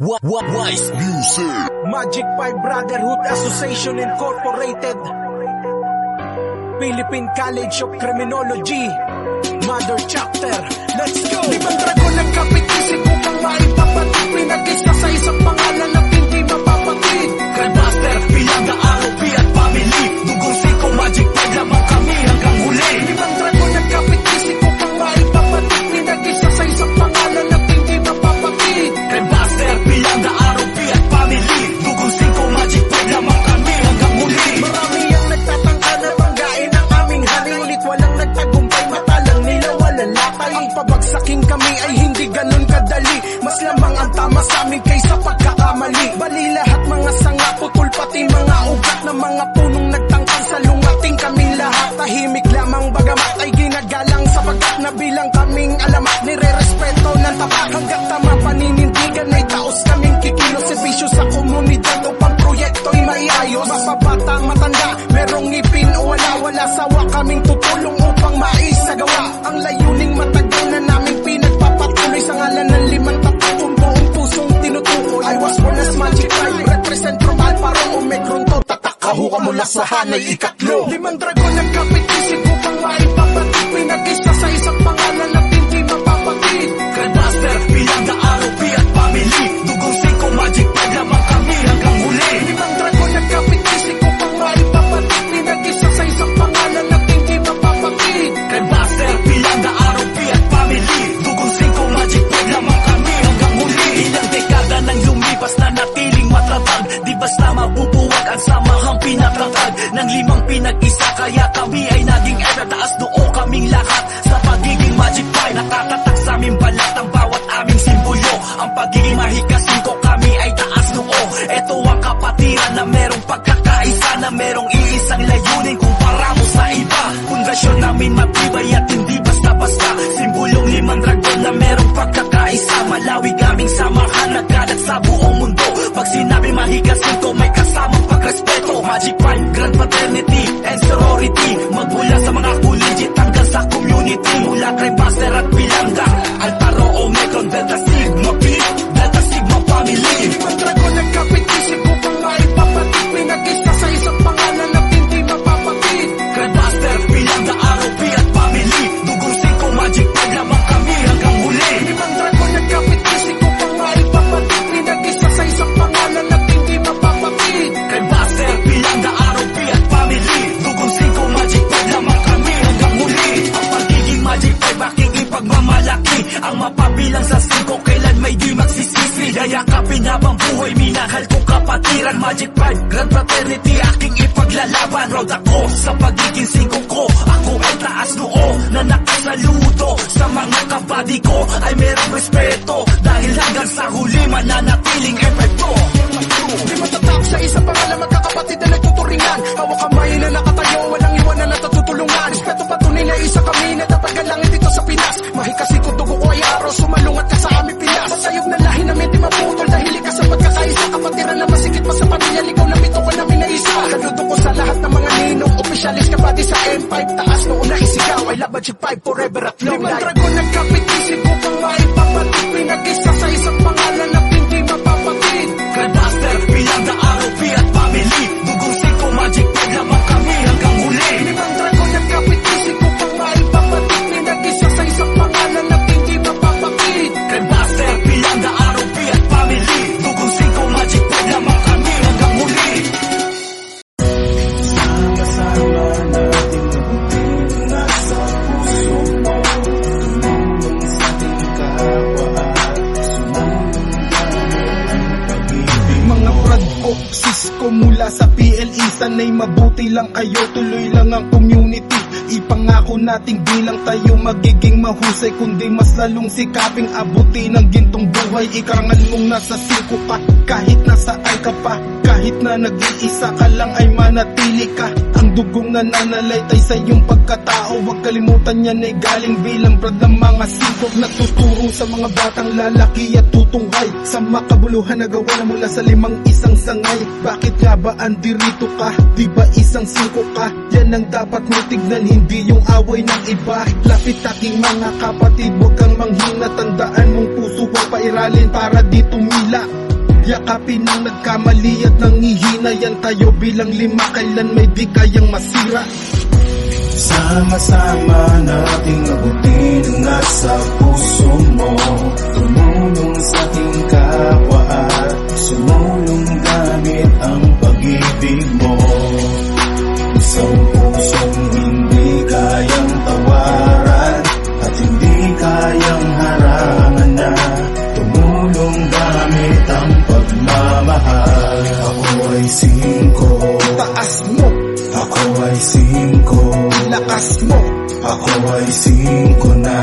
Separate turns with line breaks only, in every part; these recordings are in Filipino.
What, what, Wise Music.
Magic 5 Brotherhood Association Incorporated Philippine College of Criminology Mother Chapter Let's go! Limang dragon ng kapit Ang pabagsakin kami ay hindi ganun kadali. Mas lamang ang tama sa amin kaysa pagkakamali. Bali lahat mga sanga, putol pati mga ugat ng mga punong nagtangkang sa lungating kaming lahat. Tahimik lamang bagamat ay ginagalang sapagkat nabilang kaming alamat. Nire-respeto ng tapat hanggat tama paninindigan ay taos kaming kikilos. Servisyo sa komunidad upang proyekto'y maiayos Mapabata, matanda, merong ngipin o wala. Wala sawa kaming tutulong upang maisagawa Ang layuning Sa hanay ikatlo. Limang dragon ng kapit limang pinag-isa
kaya kami ay naging ever taas noo kaming lahat. Sa pagiging Magic 5, nakatatak sa aming balat ang bawat aming simbolo. Ang pagiging mahikasin ko kami ay taas noo. Ito ang kapatiran na merong pagkakaisa na merong iisang layunin kumpara mo sa iba. Pundasyon namin matibay at hindi basta-basta. Simbolong limang dragon na merong pagkakaisa. Malawig aming samahan nagkalat sa buong. Pag sinabi mahikasin ko may kasamang pagrespeto. Magic 5, Grand Fraternity and Sorority. Magmula sa mga collegiate hanggang sa community. Mula kay Buster at Pilanga. Ang mapabilang sa siko, kailan may di magsisisi. Yayakapin habang buhay, minahal kong kapatiran. Magic 5, Grand Fraternity, aking ipaglalaban. Proud ako sa pagiging siko ko. Ako ay taas noo na nakasaludo. Sa mga kabady ko ay merong respeto. Dahil hanggang sa huli, mananatiling epekto.
Isa kami Na dapat galangin dito sa Pinas. Mahikasi ko dugo ko ay araw Sumalungat ka sa aming Pinas. Masayog na lahi namin di maputol Dahil ka sa pagkakaisa. Kapatiran na masikip pa sa pamilya Ligaw na mito ko namin na isa Saludo ko sa lahat ng mga ninong Opisyalis ka pati sa M5 Taas noon na isigaw I love Magic 5 forever at long Limang dragon nagkapit isip
ko mula sa PLE Sanay mabuti lang kayo, tuloy lang ang community. Ipangako nating bilang tayo magiging mahusay Kundi mas lalong sikaping abuti ng gintong buhay. Ikarangal mong nasa singko ka, kahit nasaan ka pa Kahit na nag-iisa ka lang ay manatili dugong nananalaytay sa iyong pagkatao. Huwag kalimutan yan ay galing bilang brad ng mga singkok Nagtuturo sa mga batang lalaki at tutunghay. Sa makabuluhan na gawa na mula sa limang isang sangay. Bakit nga ba andirito ka? Di ba isang singko ka? Yan ang dapat mo tignan, hindi yung away ng iba. Lapit aking mga kapatid, huwag kang manghina Tandaan mong puso ko pairalin para di tumila Yakapin ang nagkamali at nangihinayan tayo bilang lima Kailan may di kayang masira.
Sama-sama nating abutin ang nasa puso mo. Tumulong sa ating kapwa at sumulong gamit ang pag-ibig mo. Isang pusong hindi kayang tawaran At hindi kayang
lakas mo.
Ako ay singko na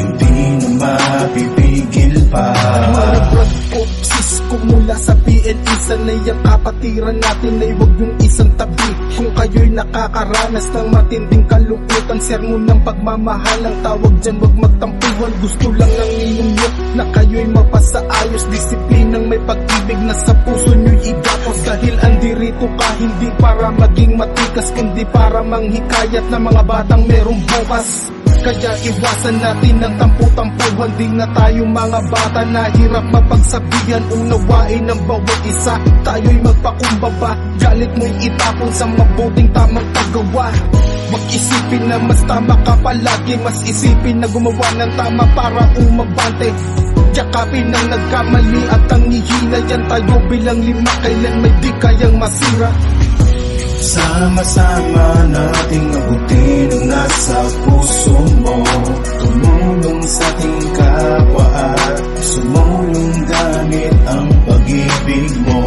Hindi na mapipigil pa.
Mga ko mula sa PNE Sanay ang kapatiran natin ay huwag yung isang tabi. Kung kayo'y nakakaranas ng matinding kalungkutan Sermon ng pagmamahal ang tawag dyan Huwag magtampuhan, gusto lang ng ninyo Na kayo'y mapasaayos. Disiplinang may pag-ibig na sa puso nyo'y igapos. Dahil andirito ka hindi para maging matikas Kundi para manghikayat na mga batang merong bukas kaya iwasan natin ang tampu-tampuhan. Di na tayo mga bata na hirap mapagsabihan. Unawain ng bawat isa Tayo'y magpakumbaba. Galit mo'y itapon sa mabuting tamang paggawa. Huwag isipin na mas tama ka palagi. Mas isipin na gumawa ng tama para umabante. Yakapin ang nagkamali at ang hihinayan tayo bilang lima Kailan may di kayang masira
Sama-sama nating abutin ang nasa puso mo. Tumulong sa ating kapwa at sumulong gamit ang pag-ibig mo